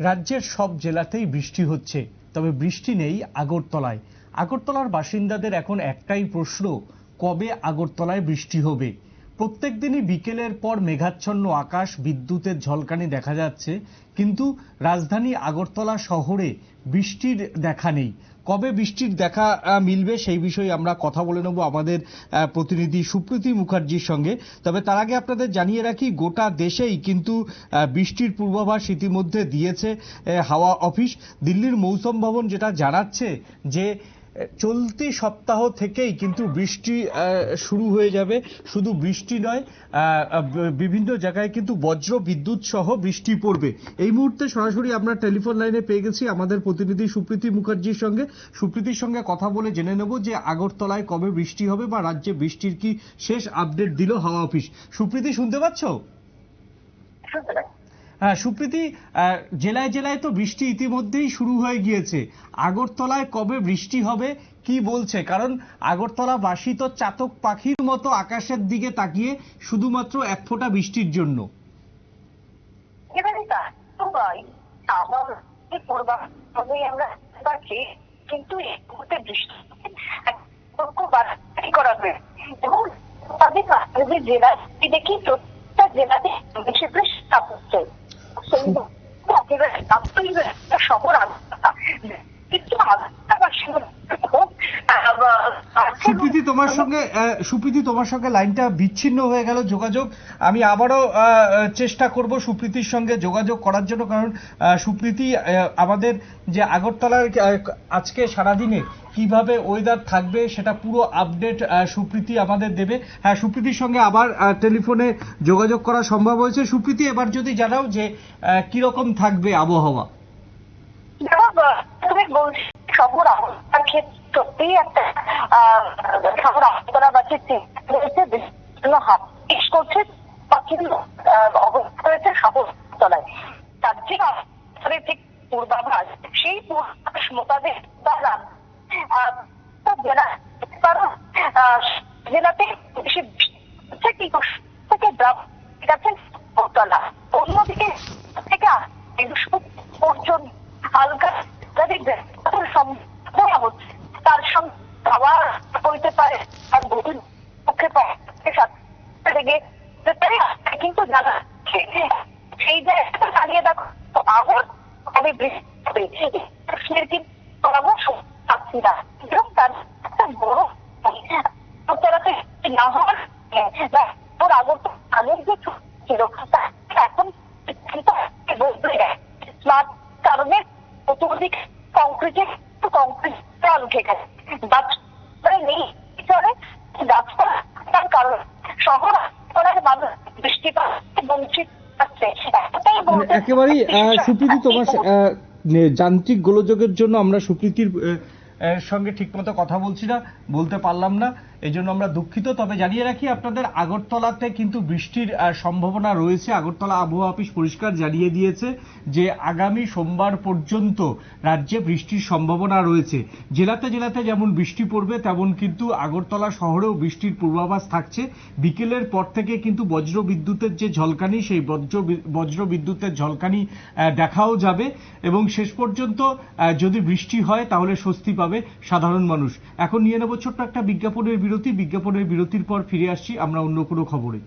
রাজ্যের সব জেলাতেই বৃষ্টি হচ্ছে, তবে বৃষ্টি নেই আগরতলায়। আগরতলার বাসিন্দাদের এখন একটাই প্রশ্ন, কবে আগরতলায় বৃষ্টি হবে? প্রত্যেক দিনই বিকেলের পর মেঘাচ্ছন্ন আকাশ, বিদ্যুতের ঝলকানি দেখা যাচ্ছে। কিন্তু রাজধানী আগরতলা শহরে বৃষ্টির দেখা নেই। কবে বৃষ্টির দেখা মিলবে সেই বিষয়ে আমরা কথা বলে নেব আমাদের প্রতিনিধি সুপ্রীতি মুখার্জির সঙ্গে। তবে তার আগে আপনাদের জানিয়ে রাখি, গোটা দেশেই কিন্তু বৃষ্টির পূর্বাভাস ইতিমধ্যে দিয়েছে হাওয়া অফিস। দিল্লির মৌসুম ভবন যেটা জানাচ্ছে যে চলতি সপ্তাহ থেকেই কিন্তু বৃষ্টি শুরু হয়ে যাবে। শুধু বৃষ্টি নয় বিভিন্ন জায়গায় কিন্তু বজ্র বিদ্যুৎ সহ বৃষ্টি পড়বে। এই মুহূর্তে সরাসরি আমরা টেলিফোন লাইনে পেয়ে গেছি আমাদের প্রতিনিধি সুপ্রীতি মুখার্জির সঙ্গে। সুপ্রীতির সঙ্গে কথা বলে জেনে নেব যে আগরতলায় কবে বৃষ্টি হবে বা রাজ্যে বৃষ্টির কি শেষ আপডেট দিল হাওয়া অফিস। সুপ্রীতি শুনতে পাচ্ছ। সুপ্রীতি জেলায় জেলায় তো বৃষ্টি ইতিমধ্যেই শুরু হয়ে গিয়েছে। আগরতলায় কবে বৃষ্টি হবে, কি বলছে? কারণ আগরতলা বাসী তো চাতক পাখির মতো আকাশের দিকে তাকিয়ে শুধুমাত্র এক ফোঁটা বৃষ্টির জন্য। করা জেলা দেখি প্রত্যেকটা জেলাতে বেশি বেশি শহর আগরতলা কিন্তু আগরতলা বাসীদের খুব আহ, সুপ্রীতি তোমার সঙ্গে সুপ্রীতি তোমার সঙ্গে লাইনটা বিচ্ছিন্ন হয়ে গেল যোগাযোগ। আমি আবারও চেষ্টা করব সুপ্রীতির সঙ্গে যোগাযোগ করার জন্য কারণ সুপ্রীতি আমাদের যে আগরতলার আজকে সারাদিনে কীভাবে ওয়েদার থাকবে সেটা পুরো আপডেট সুপ্রীতি আমাদের দেবে। হ্যাঁ সুপ্রীতির সঙ্গে আবার টেলিফোনে যোগাযোগ করা সম্ভব হয়েছে। সুপ্রীতি এবার যদি জানাও যে কীরকম থাকবে আবহাওয়া। দেখো, তুমি বলছি আবহাওয়ার ক্ষেত্রে সত্যিই একটা শহর করছে অবস্থা রয়েছে তলায়। তার যে ঠিক পূর্বাভাস, সেই পূর্বাভাস মোতাবেক তারা জেলা জেলাতে বেশি থেকে অন্যদিকে থেকে পর্যন্ত হালকা যাদের ব্যাপক সম্ভাবনা হচ্ছে তার সঙ্গে খাবার হইতে পারে এখন বদলে স্মার্ট কারণে চতুর্দিক কংক্রিটে কংক্রিট উঠে গেছে। গাছপালা নেই চলে গাছপালা তার কারণে শহর করার মানুষ বৃষ্টিপাত বঞ্চিত হচ্ছে এতটাই বলতে- একেবারেই সুপ্রীতি তোমার যান্ত্রিক গোলযোগের জন্য আমরা সুপ্রীতির সঙ্গে ঠিকমতো কথা বলছি না, বলতে পারলাম না। এই জন্য আমরা দুঃখিত, তবে জানিয়ে রাখি আপনাদের আগরতলাতে কিন্তু বৃষ্টির সম্ভাবনা রয়েছে। আগরতলা আবহাওয়া অফিস পরিষ্কার জানিয়ে দিয়েছে যে আগামী সোমবার পর্যন্ত রাজ্যে বৃষ্টির সম্ভাবনা রয়েছে। জেলাতে জেলাতে যেমন বৃষ্টি পড়বে, তেমন কিন্তু আগরতলা শহরেও বৃষ্টির পূর্বাভাস থাকছে। বিকেলের পর থেকে কিন্তু বজ্র বিদ্যুতের যে ঝলকানি, সেই বজ্র বজ্র বিদ্যুতের ঝলকানি দেখাও যাবে এবং শেষ পর্যন্ত যদি বৃষ্টি হয় তাহলে স্বস্তি পাবে সাধারণ মানুষ। এখন নিয়ে নেব ছোট্ট একটা বিজ্ঞাপনের বিরতি বিজ্ঞাপনের বিরতির পর ফিরে আসছি আমরা অন্য কোনো খবরে।